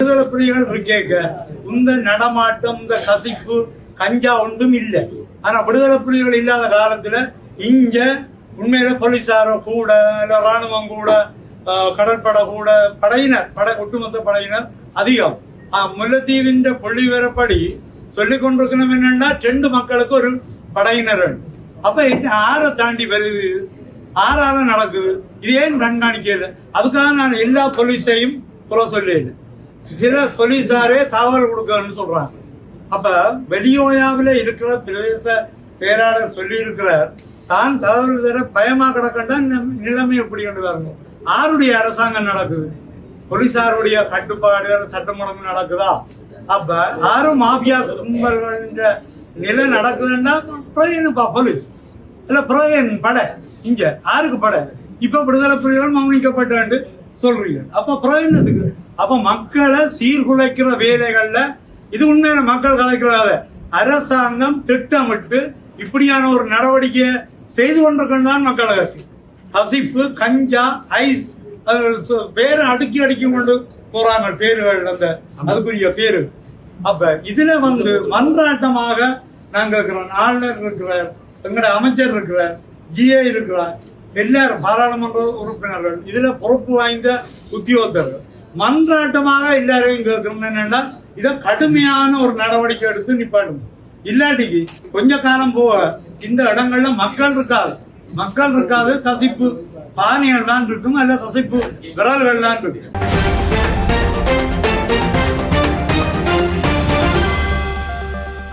விடுதலை புலிகள் இருக்கேங்க? இந்த நடமாட்டம் இந்த கசிப்பு கஞ்சா ஒன்றும் இல்லை. ஆனா விடுதலை புலிகள் இல்லாத காலத்துல இங்க உண்மையில போலீசாரோ கூட இல்ல ராணுவம் கூட ஆஹ், கடற்படை கூட படையினர் படை ஒட்டுமொத்த படையினர் அதிகம். ஆஹ், முல்லைத்தீவின் புள்ளி வரப்படி சொல்லிக் கொண்டிருக்கணும் என்னன்னா ரெண்டு மக்களுக்கு ஒரு படையினர் அப்ப என்ன ஆறை தாண்டி வருது. ஆறால நடக்குது. இது ஏன் கண்காணிக்கல? அதுக்காக நான் எல்லா போலீஸையும் புற சொல்லல சில போலீஸாரே தகவல் கொடுக்கணும்னு சொல்றாங்க. அப்ப வெளியோயாவில இருக்கிற பிரதேச செயலாளர் சொல்லி இருக்கிறார் தான் தகவல் தர பயமா கிடக்கண்டா நிலைமை எப்படி கொண்டு வரணும் ஆருடைய அரசாங்கம் நடக்குது? போலீசாருடைய கட்டுப்பாடு சட்டமூலம் நடக்குதா? அப்ப ஆரும் மாபியா கும்பல்கள் நிலை நடக்குதுன்னா பிரயோஜனப்பா போலீஸ். இல்ல பிரயோஜன் படை. இங்க யாருக்கு படை. இப்ப விடுதலை புலிகள் மௌனிக்கப்பட்டு சொல்றீங்க. அப்ப பிரயோஜனத்துக்கு அப்ப மக்களை சீர்குலைக்கிற வேலைகள்ல இது உண்மையான மக்கள் கலைக்கிறாத அரசாங்கம் திட்டமிட்டு இப்படியான ஒரு நடவடிக்கையை செய்து கொண்டிருக்கின்றான் மக்கள் கட்சி. கசிப்பு கஞ்சா ஐஸ் பேரை அடுக்கி அடுக்கி கொண்டு போறாங்க பேருகள் அந்த அதுக்குரிய பேரு. அப்ப இதுல வந்து மன்றாட்டமாக நாங்க இருக்கிறோம். ஆளுநர் இருக்கிறார் எங்கட அமைச்சர் இருக்கிறார் ஜிஏ இருக்கிறார். எல்லாரும் பாராளுமன்ற உறுப்பினர்கள் இதுல பொறுப்பு வாய்ந்த உத்தியோகத்தர்கள் மன்றாட்டமாக எல்லாரையும் கேட்கணும் என்னன்னா இதை கடுமையான ஒரு நடவடிக்கை எடுத்து நிப்பாடும் இல்லாட்டிக்கு கொஞ்ச காலம் போக இந்த இடங்கள்ல மக்கள் இருக்காது. மக்கள் இருக்காது கசிப்பு பானைகள் தான் இருக்கும் அல்ல கசிப்பு விரல்கள் தான் இருக்கும்.